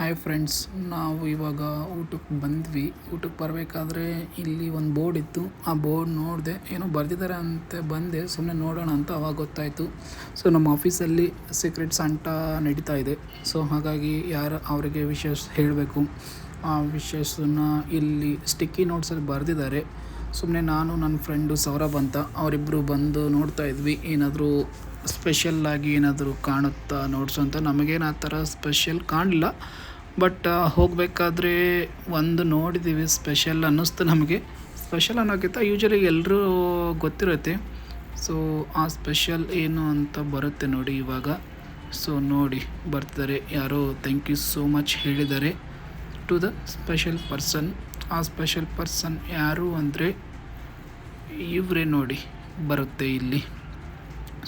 Hi friends ನಾವು ಇವಾಗ ಊಟಕ್ಕೆ ಬಂದ್ವಿ. ಊಟಕ್ಕೆ ಬರಬೇಕಾದ್ರೆ ಇಲ್ಲಿ ಒಂದು ಬೋರ್ಡ್ ಇತ್ತು. ಆ ಬೋರ್ಡ್ ನೋಡಿದೆ ಏನೋ ಬರೆದಿದ್ದಾರೆ ಅಂತ ಬಂದೆ. ಸುಮ್ಮನೆ ನೋಡೋಣ ಅಂತ ಅವಾಗ ಗೊತ್ತಾಯಿತು. ಸೊ ನಮ್ಮ ಆಫೀಸಲ್ಲಿ ಸೀಕ್ರೆಟ್ ಸಂಟ ನಡೀತಾ ಇದೆ. ಸೊ ಹಾಗಾಗಿ ಯಾರು ಅವರಿಗೆ ವಿಶೇಷ ಹೇಳಬೇಕು. ಆ ವಿಶೇಷನ ಇಲ್ಲಿ ಸ್ಟಿಕ್ಕಿ ನೋಟ್ಸಲ್ಲಿ ಬರೆದಿದ್ದಾರೆ. ಸುಮ್ಮನೆ ನಾನು, ನನ್ನ ಫ್ರೆಂಡು ಸೌರಭ್ ಅಂತ ಅವರಿಬ್ಬರು ಬಂದು ನೋಡ್ತಾ ಇದ್ವಿ. ಏನಾದರೂ ಸ್ಪೆಷಲ್ ಆಗಿ ಏನಾದರೂ ಕಾಣುತ್ತಾ ನೋಡ್ಸೋ ಅಂತ. ನಮಗೇನು ಆ ಥರ ಸ್ಪೆಷಲ್ ಕಾಣಲಿಲ್ಲ. ಬಟ್ ಹೋಗಬೇಕಾದ್ರೆ ಒಂದು ನೋಡಿದ್ದೀವಿ ಸ್ಪೆಷಲ್ ಅನ್ನಿಸ್ತು ನಮಗೆ. ಸ್ಪೆಷಲ್ ಅನ್ನೋಕ್ಕಿಂತ ಯೂಶ್ವಲಿ ಎಲ್ಲರೂ ಗೊತ್ತಿರುತ್ತೆ. ಸೊ ಆ ಸ್ಪೆಷಲ್ ಏನು ಅಂತ ಬರುತ್ತೆ ನೋಡಿ ಇವಾಗ. ಸೊ ನೋಡಿ ಬರ್ತಿದ್ದಾರೆ ಯಾರೋ ಥ್ಯಾಂಕ್ ಯು ಸೋ ಮಚ್ ಹೇಳಿದ್ದಾರೆ. ಟು ದ ಸ್ಪೆಷಲ್ ಪರ್ಸನ್ ಆ ಸ್ಪೆಷಲ್ ಪರ್ಸನ್ ಯಾರು ಅಂದರೆ ಇವರೇ ನೋಡಿ ಬರುತ್ತೆ ಇಲ್ಲಿ.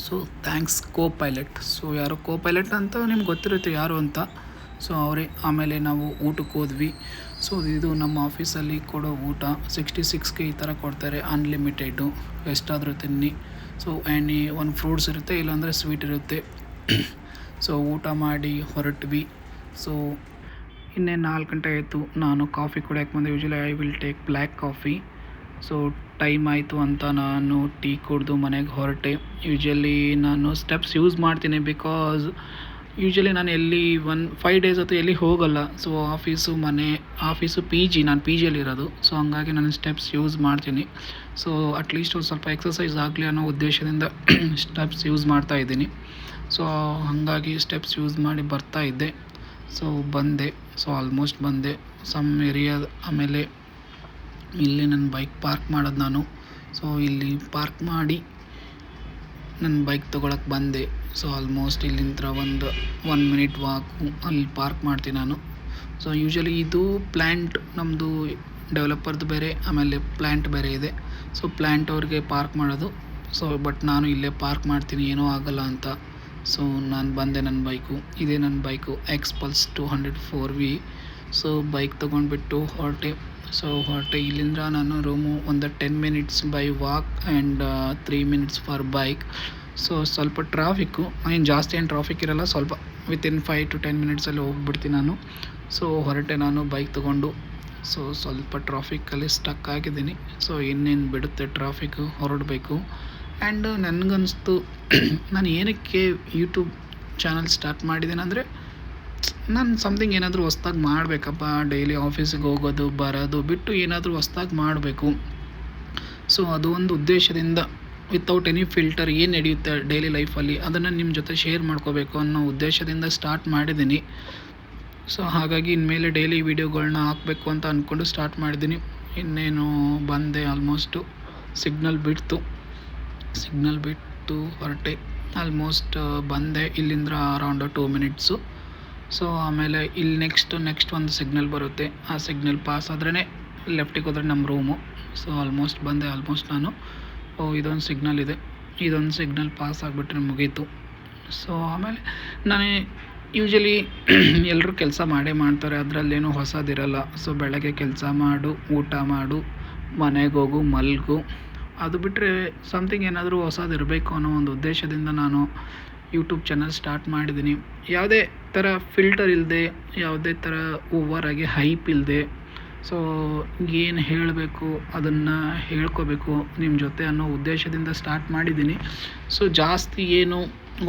So thanks co pilot so ಯಾರೋ ಕೋ ಪೈಲಟ್ ಅಂತ ನಿಮ್ಗೆ ಗೊತ್ತಿರುತ್ತೆ ಯಾರು ಅಂತ. ಸೊ ಅವರೇ ಆಮೇಲೆ ನಾವು ಊಟಕ್ಕೆ ಹೋದ್ವಿ. ಸೊ ಇದು ನಮ್ಮ ಆಫೀಸಲ್ಲಿ ಕೊಡೋ ಊಟ. ಸಿಕ್ಸ್ಟಿ ಸಿಕ್ಸ್ಗೆ ಈ ಥರ ಕೊಡ್ತಾರೆ ಅನ್ಲಿಮಿಟೆಡು ಎಷ್ಟಾದರೂ ತಿನ್ನಿ. ಸೊ ಆ್ಯಂಡ್ ಒಂದು ಫ್ರೂಟ್ಸ್ ಇರುತ್ತೆ, ಇಲ್ಲಾಂದರೆ ಸ್ವೀಟ್ ಇರುತ್ತೆ. ಸೊ ಊಟ ಮಾಡಿ ಹೊರಟ್ವಿ. ಸೊ ಇನ್ನೇ ನಾಲ್ಕು ಗಂಟೆ ಆಯಿತು. ನಾನು ಕಾಫಿ ಕುಡಿಯೋಕೆ ಬಂದೆ. Usually I will take black coffee so time ಆಯಿತು ಅಂತ ನಾನು ಟೀ ಕುಡಿದು ಮನೆಗೆ ಹೊರಟೆ. ಯೂಶ್ವಲಿ ನಾನು ಸ್ಟೆಪ್ಸ್ ಯೂಸ್ ಮಾಡ್ತೀನಿ ಬಿಕಾಸ್ ಯೂಶ್ವಲಿ ನಾನು ಎಲ್ಲಿ ಒನ್ ಫೈವ್ ಡೇಸ್ ಅಥವಾ ಎಲ್ಲಿ ಹೋಗಲ್ಲ. ಸೊ ಆಫೀಸು ಮನೆ ಆಫೀಸು ಪಿ ಜಿ ನಾನು ಪಿ ಜಿಯಲ್ಲಿರೋದು ಸೊ ಹಂಗಾಗಿ ನಾನು ಸ್ಟೆಪ್ಸ್ ಯೂಸ್ ಮಾಡ್ತೀನಿ. ಸೊ ಅಟ್ಲೀಸ್ಟ್ ಒಂದು ಸ್ವಲ್ಪ ಎಕ್ಸಸೈಸ್ ಆಗಲಿ ಅನ್ನೋ ಉದ್ದೇಶದಿಂದ ಸ್ಟೆಪ್ಸ್ ಯೂಸ್ ಮಾಡ್ತಾ ಇದ್ದೀನಿ. ಸೊ ಹಾಗಾಗಿ ಸ್ಟೆಪ್ಸ್ ಯೂಸ್ ಮಾಡಿ ಬರ್ತಾ ಇದ್ದೆ. ಸೊ ಬಂದೆ. ಸೊ ಆಲ್ಮೋಸ್ಟ್ ಬಂದೆ. ಸಮ್ ಏರಿಯಾ ಆಮೇಲೆ ಇಲ್ಲಿ ನನ್ನ ಬೈಕ್ ಪಾರ್ಕ್ ಮಾಡೋದು ನಾನು. ಸೊ ಇಲ್ಲಿ ಪಾರ್ಕ್ ಮಾಡಿ ನನ್ನ ಬೈಕ್ ತೊಗೊಳಕ್ಕೆ ಬಂದೆ. ಸೊ ಆಲ್ಮೋಸ್ಟ್ ಇಲ್ಲಿಂದ ಒಂದು ಒನ್ ಮಿನಿಟ್ ವಾಕು ಅಲ್ಲಿ ಪಾರ್ಕ್ ಮಾಡ್ತೀನಿ ನಾನು. ಸೊ ಯೂಶ್ವಲಿ ಇದು ಪ್ಲ್ಯಾಂಟ್ ನಮ್ಮದು ಡೆವಲಪರ್ದು ಬೇರೆ, ಆಮೇಲೆ ಪ್ಲ್ಯಾಂಟ್ ಬೇರೆ ಇದೆ. ಸೊ ಪ್ಲ್ಯಾಂಟ್ ಅವ್ರಿಗೆ ಪಾರ್ಕ್ ಮಾಡೋದು. ಸೊ ಬಟ್ ನಾನು ಇಲ್ಲೇ ಪಾರ್ಕ್ ಮಾಡ್ತೀನಿ. ಏನೂ ಆಗಲ್ಲ ಅಂತ. ಸೊ ನಾನು ಬಂದೆ ನನ್ನ ಬೈಕು. ಇದೇ ನನ್ನ bike. Xpulse two hundred four V so bike ತೊಗೊಂಡ್ಬಿಟ್ಟು ಹೊರಟೆ. ಸೊ ಹೊರಟೆ. ಇಲ್ಲಿಂದ ನಾನು ರೂಮು ಒಂದು ten minutes by walk and three minutes for bike so ಸ್ವಲ್ಪ ಟ್ರಾಫಿಕ್ಕು ಏನು ಜಾಸ್ತಿ ಏನು ಟ್ರಾಫಿಕ್ ಇರಲ್ಲ, ಸ್ವಲ್ಪ ವಿತಿನ್ ಫೈವ್ ಟು ಟೆನ್ ಮಿನಿಟ್ಸಲ್ಲಿ ಹೋಗ್ಬಿಡ್ತೀನಿ ನಾನು. ಸೊ ಹೊರಟೆ ನಾನು ಬೈಕ್ ತೊಗೊಂಡು. ಸೊ ಸ್ವಲ್ಪ ಟ್ರಾಫಿಕಲ್ಲಿ ಸ್ಟಕ್ ಆಗಿದ್ದೀನಿ. ಸೊ ಇನ್ನೇನು ಬಿಡುತ್ತೆ ಟ್ರಾಫಿಕ್ಕು ಹೊರಡಬೇಕು. ಆ್ಯಂಡ್ ನನಗನ್ನಿಸ್ತು ನಾನು ಏನಕ್ಕೆ ಯೂಟ್ಯೂಬ್ ಚಾನಲ್ ಸ್ಟಾರ್ಟ್ ಮಾಡಿದ್ದೀನಿ ಅಂದರೆ, ನಾನು ಸಮಥಿಂಗ್ ಏನಾದರೂ ಹೊಸ್ದಾಗಿ ಮಾಡಬೇಕಪ್ಪ ಡೈಲಿ ಆಫೀಸಿಗೆ ಹೋಗೋದು, ಬರೋದು, ಬಿಟ್ಟು ಏನಾದರೂ ಹೊಸ್ದಾಗಿ ಮಾಡಬೇಕು. ಸೊ ಅದು ಒಂದು ಉದ್ದೇಶದಿಂದ ವಿತೌಟ್ ಎನಿ ಫಿಲ್ಟರ್ ಏನು ನಡೆಯುತ್ತೆ ಡೈಲಿ ಲೈಫಲ್ಲಿ ಅದನ್ನು ನಿಮ್ಮ ಜೊತೆ ಶೇರ್ ಮಾಡ್ಕೋಬೇಕು ಅನ್ನೋ ಉದ್ದೇಶದಿಂದ ಸ್ಟಾರ್ಟ್ ಮಾಡಿದ್ದೀನಿ ಸೊ ಹಾಗಾಗಿ ಇನ್ಮೇಲೆ ಡೈಲಿ ವೀಡಿಯೋಗಳನ್ನ ಹಾಕಬೇಕು ಅಂತ ಅಂದ್ಕೊಂಡು ಸ್ಟಾರ್ಟ್ ಮಾಡಿದ್ದೀನಿ ಇನ್ನೇನು ಬಂದೆ ಆಲ್ಮೋಸ್ಟು ಸಿಗ್ನಲ್ ಬಿಡ್ತು. ಸಿಗ್ನಲ್ ಬಿಟ್ಟು ಹೊರಟೆ. ಆಲ್ಮೋಸ್ಟ್ ಬಂದೆ ಇಲ್ಲಿಂದ ಅರೌಂಡ್ ಟೂ ಮಿನಿಟ್ಸು ಸೊ ಆಮೇಲೆ ಇಲ್ಲಿ ನೆಕ್ಸ್ಟ್ ನೆಕ್ಸ್ಟ್ ಒಂದು ಸಿಗ್ನಲ್ ಬರುತ್ತೆ. ಆ ಸಿಗ್ನಲ್ ಪಾಸ್ ಆದ್ರೇ ಲೆಫ್ಟಿಗೆ ಹೋದ್ರೆ ನಮ್ಮ ರೂಮು ಸೊ ಆಲ್ಮೋಸ್ಟ್ ಬಂದೆ ಆಲ್ಮೋಸ್ಟ್ ನಾನು. ಓ, ಇದೊಂದು ಸಿಗ್ನಲ್ ಇದೆ. ಇದೊಂದು ಸಿಗ್ನಲ್ ಪಾಸ್ ಆಗಿಬಿಟ್ರೆ ಮುಗೀತು. ಸೊ ಆಮೇಲೆ ನಾನೇ ಯೂಶಲಿ ಎಲ್ಲರೂ ಕೆಲಸ ಮಾಡೇ ಮಾಡ್ತಾರೆ. ಅದರಲ್ಲೇನು ಹೊಸದಿರಲ್ಲ. ಸೊ ಬೆಳಗ್ಗೆ ಕೆಲಸ ಮಾಡು, ಊಟ ಮಾಡು, ಮನೆಗೆ ಹೋಗು, ಮಲ್ಗು. ಅದು ಬಿಟ್ಟರೆ ಸಮಥಿಂಗ್ ಏನಾದರೂ ಹೊಸದಿರಬೇಕು ಅನ್ನೋ ಒಂದು ಉದ್ದೇಶದಿಂದ ನಾನು ಯೂಟ್ಯೂಬ್ ಚಾನಲ್ ಸ್ಟಾರ್ಟ್ ಮಾಡಿದ್ದೀನಿ. ಯಾವುದೇ ಥರ ಫಿಲ್ಟರ್ ಇಲ್ಲದೆ ಯಾವುದೇ ಥರ ಓವರಾಗಿ ಹೈಪ್ ಇಲ್ಲದೆ ಸೊ ಏನು ಹೇಳಬೇಕು, ಅದನ್ನು ಹೇಳ್ಕೋಬೇಕು ನಿಮ್ಮ ಜೊತೆ ಅನ್ನೋ ಉದ್ದೇಶದಿಂದ ಸ್ಟಾರ್ಟ್ ಮಾಡಿದ್ದೀನಿ. ಸೊ ಜಾಸ್ತಿ ಏನು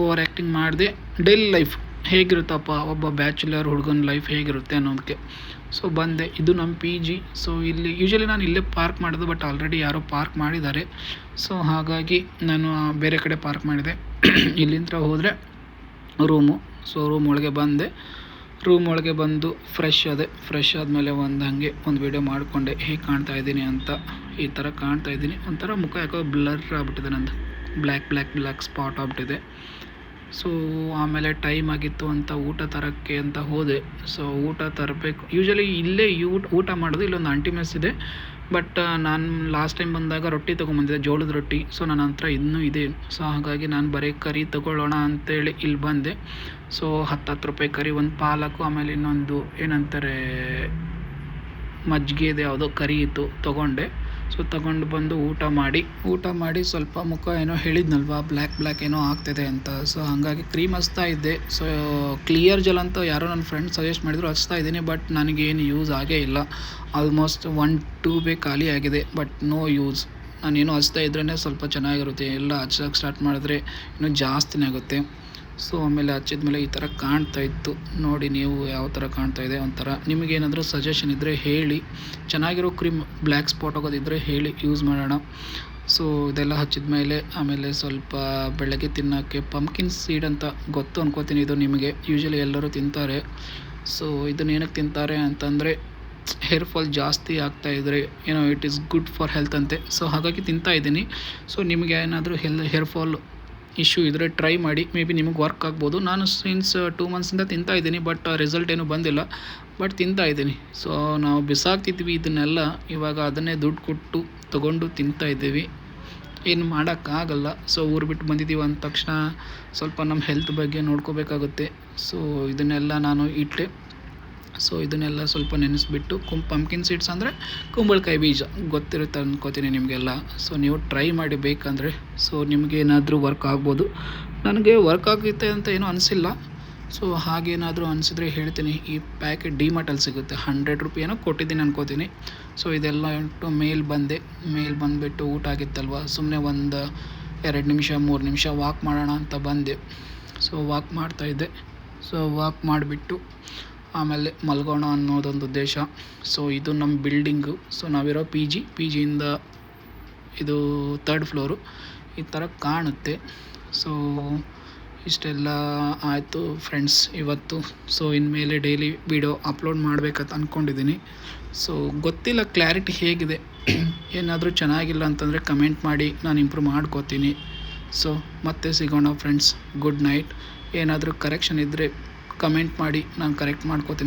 ಓವರ್ ಆ್ಯಕ್ಟಿಂಗ್ ಮಾಡದೆ ಡೈಲಿ ಲೈಫ್ ಹೇಗಿರುತ್ತಪ್ಪ? ಒಬ್ಬ ಬ್ಯಾಚುಲರ್ ಹುಡುಗನ ಲೈಫ್ ಹೇಗಿರುತ್ತೆ ಅನ್ನೋದಕ್ಕೆ. ಸೊ ಬಂದೆ. ಇದು ನಮ್ಮ ಪಿ ಜಿ ಸೊ ಇಲ್ಲಿ ಯೂಶ್ವಲಿ ನಾನು ಇಲ್ಲೇ ಪಾರ್ಕ್ ಮಾಡೋದು ಬಟ್ ಆಲ್ರೆಡಿ ಯಾರೋ ಪಾರ್ಕ್ ಮಾಡಿದ್ದಾರೆ. ಸೊ ಹಾಗಾಗಿ ನಾನು ಬೇರೆ ಕಡೆ ಪಾರ್ಕ್ ಮಾಡಿದೆ. ಇಲ್ಲಿಂದ ಹೋದರೆ ರೂಮು ಸೊ ರೂಮ್ ಒಳಗೆ ಬಂದೆ. ರೂಮ್ ಒಳಗೆ ಬಂದು ಫ್ರೆಶ್ ಅದೇ ಫ್ರೆಶ್ ಆದಮೇಲೆ ಒಂದು ಹಾಗೆ ಒಂದು ವೀಡಿಯೋ ಮಾಡಿಕೊಂಡೆ. ಹೇಗೆ ಕಾಣ್ತಾ ಇದ್ದೀನಿ ಅಂತ. ಈ ಥರ ಕಾಣ್ತಾ ಇದ್ದೀನಿ. ಒಂಥರ ಮುಖ ಯಾಕೋ ಬ್ಲರ್ ಆಗ್ಬಿಟ್ಟಿದೆ ನಂದು. ಬ್ಲ್ಯಾಕ್ ಬ್ಲ್ಯಾಕ್ ಬ್ಲ್ಯಾಕ್ ಸ್ಪಾಟ್ ಆಗ್ಬಿಟ್ಟಿದೆ. ಸೊ ಆಮೇಲೆ ಟೈಮ್ ಆಗಿತ್ತು ಅಂತ ಊಟ ತರೋಕ್ಕೆ ಅಂತ ಹೋದೆ. ಸೊ ಊಟ ತರಬೇಕು. ಯೂಶ್ವಲಿ ಇಲ್ಲೇ ಯೂಟ ಊಟ ಮಾಡೋದು ಇಲ್ಲೊಂದು ಆಂಟಿ ಮೆಸ್ ಇದೆ. ಬಟ್ ನಾನು ಲಾಸ್ಟ್ ಟೈಮ್ ಬಂದಾಗ ರೊಟ್ಟಿ ತೊಗೊಂಬಂದಿದ್ದೆ, ಜೋಳದ ರೊಟ್ಟಿ. ಸೊ ನನ್ನ ಹತ್ರ ಇನ್ನೂ ಇದೆ. ಸೊ ಹಾಗಾಗಿ ನಾನು ಬರೀ ಕರಿ ತೊಗೊಳ್ಳೋಣ ಅಂತೇಳಿ ಇಲ್ಲಿ ಬಂದೆ. ಸೊ ಹತ್ತು ಹತ್ತು ರೂಪಾಯಿ ಕರಿ, ಒಂದು ಪಾಲಕು ಆಮೇಲೆ ಇನ್ನೊಂದು ಏನಂತಾರೆ ಮಜ್ಜಿಗೆದು ಯಾವುದೋ ಕರಿ ಇತ್ತು, ತೊಗೊಂಡೆ. ಸೊ ತಗೊಂಡು ಬಂದು ಊಟ ಮಾಡಿ. ಊಟ ಮಾಡಿ ಸ್ವಲ್ಪ ಮುಖ ಏನೋ ಹೇಳಿದ್ನಲ್ವಾ, ಬ್ಲ್ಯಾಕ್ ಬ್ಲ್ಯಾಕ್ ಏನೋ ಆಗ್ತಿದೆ ಅಂತ. ಸೊ ಹಾಗಾಗಿ ಕ್ರೀಮ್ ಹಚ್ತಾ ಇದ್ದೆ. ಸೊ ಕ್ಲಿಯರ್ ಜೆಲ್ ಅಂತ ಯಾರೋ ನನ್ನ ಫ್ರೆಂಡ್ ಸಜೆಸ್ಟ್ ಮಾಡಿದ್ರು, ಹಚ್ತಾ ಇದ್ದೀನಿ ಬಟ್ ನನಗೇನು ಯೂಸ್ ಆಗೇ ಇಲ್ಲ. ಆಲ್ಮೋಸ್ಟ್ ಒನ್ ಟೂ ಬೇ ಖಾಲಿ ಆಗಿದೆ ಬಟ್ ನೋ ಯೂಸ್ ನಾನೇನು ಹಚ್ತಾ ಇದ್ರೇ ಸ್ವಲ್ಪ ಚೆನ್ನಾಗಿರುತ್ತೆ. ಎಲ್ಲ ಹಚ್ಚೋಕೆ ಸ್ಟಾರ್ಟ್ ಮಾಡಿದ್ರೆ ಇನ್ನೂ ಜಾಸ್ತಿನೇ ಆಗುತ್ತೆ. ಸೊ ಆಮೇಲೆ ಹಚ್ಚಿದ್ಮೇಲೆ ಈ ಥರ ಕಾಣ್ತಾ ಇತ್ತು. ನೋಡಿ ನೀವು ಯಾವ ಥರ ಕಾಣ್ತಾ ಇದೆ ಒಂಥರ. ನಿಮಗೇನಾದರೂ ಸಜೆಷನ್ ಇದ್ದರೆ ಹೇಳಿ. ಚೆನ್ನಾಗಿರೋ ಕ್ರೀಮ್ ಬ್ಲ್ಯಾಕ್ ಸ್ಪಾಟ್ ಆಗೋದಿದ್ದರೆ ಹೇಳಿ ಯೂಸ್ ಮಾಡೋಣ. ಸೊ ಇದೆಲ್ಲ ಹಚ್ಚಿದ ಮೇಲೆ ಆಮೇಲೆ ಸ್ವಲ್ಪ ಬೆಳಗ್ಗೆ ತಿನ್ನೋಕ್ಕೆ ಪಂಪ್ಕಿನ್ ಸೀಡ್ ಅಂತ ಗೊತ್ತು ಅನ್ಕೋತೀನಿ ಇದು ನಿಮಗೆ. ಯೂಶಲಿ ಎಲ್ಲರೂ ತಿಂತಾರೆ. ಸೊ ಇದನ್ನ ಏನಕ್ಕೆ ತಿಂತಾರೆ ಅಂತಂದರೆ ಹೇರ್ ಫಾಲ್ ಜಾಸ್ತಿ ಆಗ್ತಾ ಇದ್ದರೆ ಏನೋ it is good for health ಅಂತೆ. ಸೊ ಹಾಗಾಗಿ ತಿಂತಾ ಇದ್ದೀನಿ. ಸೊ ನಿಮಗೆ ಏನಾದರೂ ಹೆಲ್ ಹೇರ್ ಫಾಲ್ ಇಶ್ಯೂ ಇದ್ದರೆ ಟ್ರೈ ಮಾಡಿ ಮೇ ಬಿ ನಿಮಗೆ ವರ್ಕ್ ಆಗ್ಬೋದು. ನಾನು ಸಿನ್ಸ್ ಟೂ ಮಂತ್ಸಿಂದ ತಿಂತಾ ಇದ್ದೀನಿ ಬಟ್ ರಿಸಲ್ಟ್ ಏನೂ ಬಂದಿಲ್ಲ. ಬಟ್ ತಿಂತಾ ಇದ್ದೀನಿ. ಸೊ ನಾವು ಬಿಸಾಕ್ತಿದ್ವಿ ಇದನ್ನೆಲ್ಲ. ಇವಾಗ ಅದನ್ನೇ ದುಡ್ಡು ಕೊಟ್ಟು ತೊಗೊಂಡು ತಿಂತಾ ಇದ್ದೀವಿ. ಏನು ಮಾಡೋಕ್ಕಾಗಲ್ಲ ಸೊ ಊರು ಬಿಟ್ಟು ಬಂದಿದ್ದೀವಿ ಅಂದ ತಕ್ಷಣ ಸ್ವಲ್ಪ ನಮ್ಮ ಹೆಲ್ತ್ ಬಗ್ಗೆ ನೋಡ್ಕೋಬೇಕಾಗುತ್ತೆ. ಸೊ ಇದನ್ನೆಲ್ಲ ನಾನು ಇಟ್ಟೆ. ಸೊ ಇದನ್ನೆಲ್ಲ ಸ್ವಲ್ಪ ನೆನೆಸ್ಬಿಟ್ಟು ಕುಂ ಪಂಪ್ಕಿನ್ ಸೀಡ್ಸ್ ಅಂದರೆ ಕುಂಬಳಕಾಯಿ ಬೀಜ ಗೊತ್ತಿರುತ್ತೆ ಅಂದ್ಕೋತೀನಿ ನಿಮಗೆಲ್ಲ. ಸೊ ನೀವು ಟ್ರೈ ಮಾಡಿ ಬೇಕಂದರೆ. ಸೊ ನಿಮಗೆ ಏನಾದರೂ ವರ್ಕ್ ಆಗ್ಬೋದು. ನನಗೆ ವರ್ಕ್ ಆಗುತ್ತೆ ಅಂತ ಏನೂ ಅನಿಸಿಲ್ಲ. ಸೊ ಹಾಗೇನಾದರೂ ಅನಿಸಿದ್ರೆ ಹೇಳ್ತೀನಿ. ಈ ಪ್ಯಾಕೆಟ್ ಡಿಮಾರ್ಟಲ್ಲಿ ಸಿಗುತ್ತೆ. ಹಂಡ್ರೆಡ್ ರುಪಿ ಏನೋ ಕೊಟ್ಟಿದ್ದೀನಿ ಅನ್ಕೋತೀನಿ. ಸೊ ಇದೆಲ್ಲ ಇಟ್ಟು ಮೇಲ್ ಬಂದೆ. ಮೇಲ್ ಬಂದುಬಿಟ್ಟು ಊಟ ಆಗಿತ್ತಲ್ವ? ಸುಮ್ಮನೆ ಒಂದು ಎರಡು ನಿಮಿಷ, ಮೂರು ನಿಮಿಷ ವಾಕ್ ಮಾಡೋಣ ಅಂತ ಬಂದೆ. ಸೊ ವಾಕ್ ಮಾಡ್ತಾಯಿದ್ದೆ ಸೊ ವಾಕ್ ಮಾಡಿಬಿಟ್ಟು ಆಮೇಲೆ ಮಲ್ಗೋಣ ಅನ್ನೋದೊಂದು ಉದ್ದೇಶ. ಸೊ ಇದು ನಮ್ಮ ಬಿಲ್ಡಿಂಗು ಸೊ ನಾವಿರೋ ಪಿ ಜಿ ಪಿ ಜಿಯಿಂದ ಇದು ತರ್ಡ್ ಫ್ಲೋರು ಈ ಥರ ಕಾಣುತ್ತೆ. ಸೊ ಇಷ್ಟೆಲ್ಲ ಆಯಿತು ಫ್ರೆಂಡ್ಸ್ ಇವತ್ತು. ಸೊ ಇನ್ಮೇಲೆ ಡೈಲಿ ವಿಡಿಯೋ ಅಪ್ಲೋಡ್ ಮಾಡಬೇಕಂತ ಅಂದ್ಕೊಂಡಿದ್ದೀನಿ ಸೊ ಗೊತ್ತಿಲ್ಲ ಕ್ಲಾರಿಟಿ ಹೇಗಿದೆ. ಏನಾದರೂ ಚೆನ್ನಾಗಿಲ್ಲ ಅಂತಂದರೆ ಕಮೆಂಟ್ ಮಾಡಿ, ನಾನು ಇಂಪ್ರೂವ್ ಮಾಡ್ಕೋತೀನಿ. ಸೊ ಮತ್ತೆ ಸಿಗೋಣ ಫ್ರೆಂಡ್ಸ್ ಗುಡ್ ನೈಟ್ ಏನಾದರೂ ಕರೆಕ್ಷನ್ ಇದ್ದರೆ ಕಮೆಂಟ್ ಮಾಡಿ ನಾನು ಕರೆಕ್ಟ್ ಮಾಡ್ಕೋತೀನಿ.